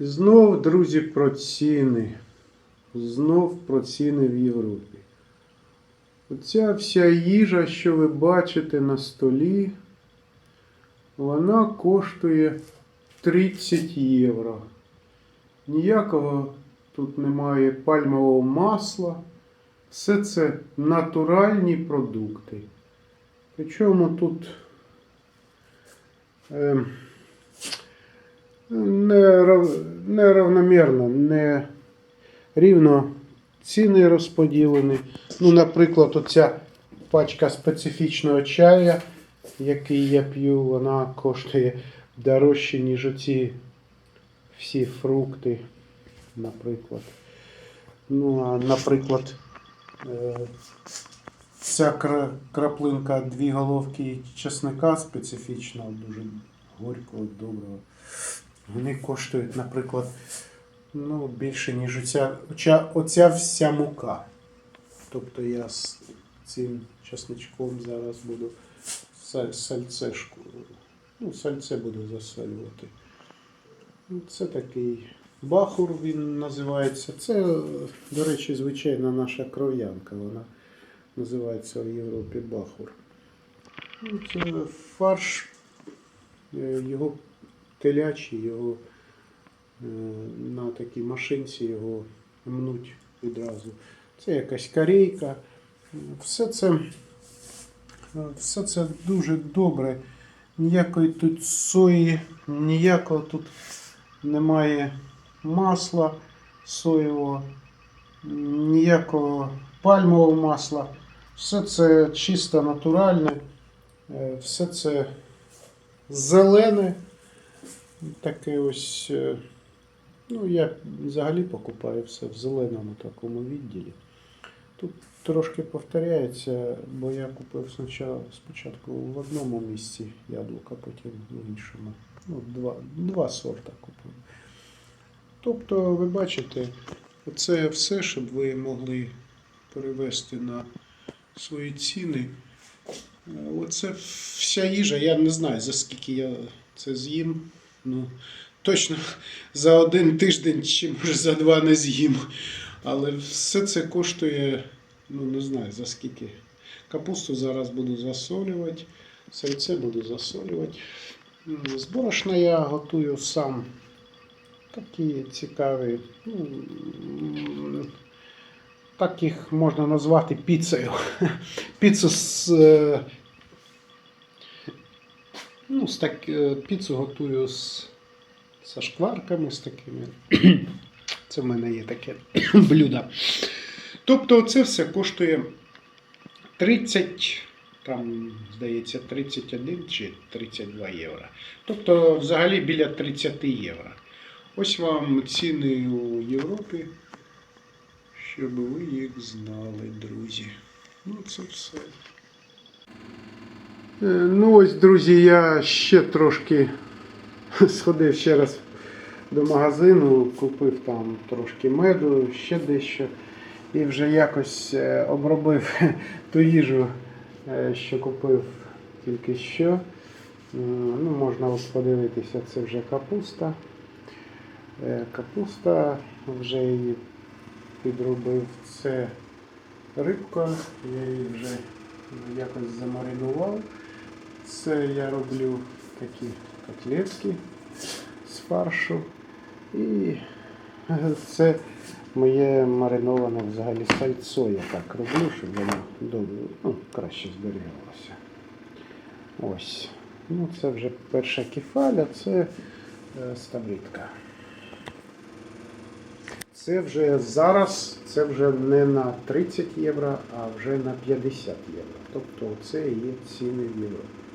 Знов, друзі, про ціни. Знов про ціни в Європі. Оця вся їжа, що ви бачите на столі, вона коштує 30 євро. Ніякого тут немає пальмового масла. Все це натуральні продукти. Причому тут е, неравномірно, не рівно ціни розподілені. Ну, наприклад, оця пачка специфічного чая, який я п'ю, вона коштує дорожче, ніж оці всі фрукти, наприклад. Ну, а, наприклад, е, ця краплинка дві головки чесника специфічного, дуже горького, доброго. Вони коштують, наприклад, ну, більше, ніж оця, оця, вся мука. Тобто я з цим чесничком зараз буду саль, сальцешку. Ну, сальце буду засолювати. Ну, Це такий бахур він називається. Це, до речі, звичайна наша кров'янка. Вона називається в Європі бахур. Ну, Це фарш, е, його телячий, його е, на такій машинці його мнуть відразу. Це якась корейка. Все це, е, все це дуже добре. Ніякої тут сої, ніякого тут немає масла соєвого, ніякого пальмового масла. Все це чисто натуральне, е, все це зелене. Таке ось. е, Ну, я взагалі покупаю все в зеленому такому відділі. Тут трошки повторяється, бо я купив спочатку, в одному місці яблука, потім в іншому. Ну, два, два сорта купив. Тобто, ви бачите, це все, щоб ви могли перевести на свої ціни. Е, Оце вся їжа, я не знаю, за скільки я це з'їм. Ну, точно за один тиждень чи може за два не з'їм. Але все це коштує, ну не знаю за скільки. Капусту зараз буду засолювати, сальце буду засолювати. М, З борошна я готую сам. Такі цікаві. Ну, так їх можна назвати піцею. Піцу з. Ну, з так, е, піцу готую з, зі шкварками, з такими. Це в мене є таке блюдо. Тобто це все коштує 30, там, здається, 31 чи 32 євро. Тобто, взагалі біля 30 євро. Ось вам ціни у Європі, щоб ви їх знали, друзі. Ну, це все. Е, Ну ось, друзі, я ще трошки сходив ще раз до магазину, купив там трошки меду, ще дещо. І вже якось е, обробив ту їжу, е, що купив тільки що. Ну, можна ось подивитися, це вже капуста. Капуста вже її підробив. Це рибка, я її вже якось замаринував. Це я роблю такі котлетки з фаршу. І це моє мариноване взагалі сальцо. Я так роблю, щоб воно ну, краще зберігалося. Ось. Ну, це вже перша кефаля, це е, ставритка. Це вже зараз, це вже не на 30 євро, а вже на 50 євро. Тобто це є ціни в Європі.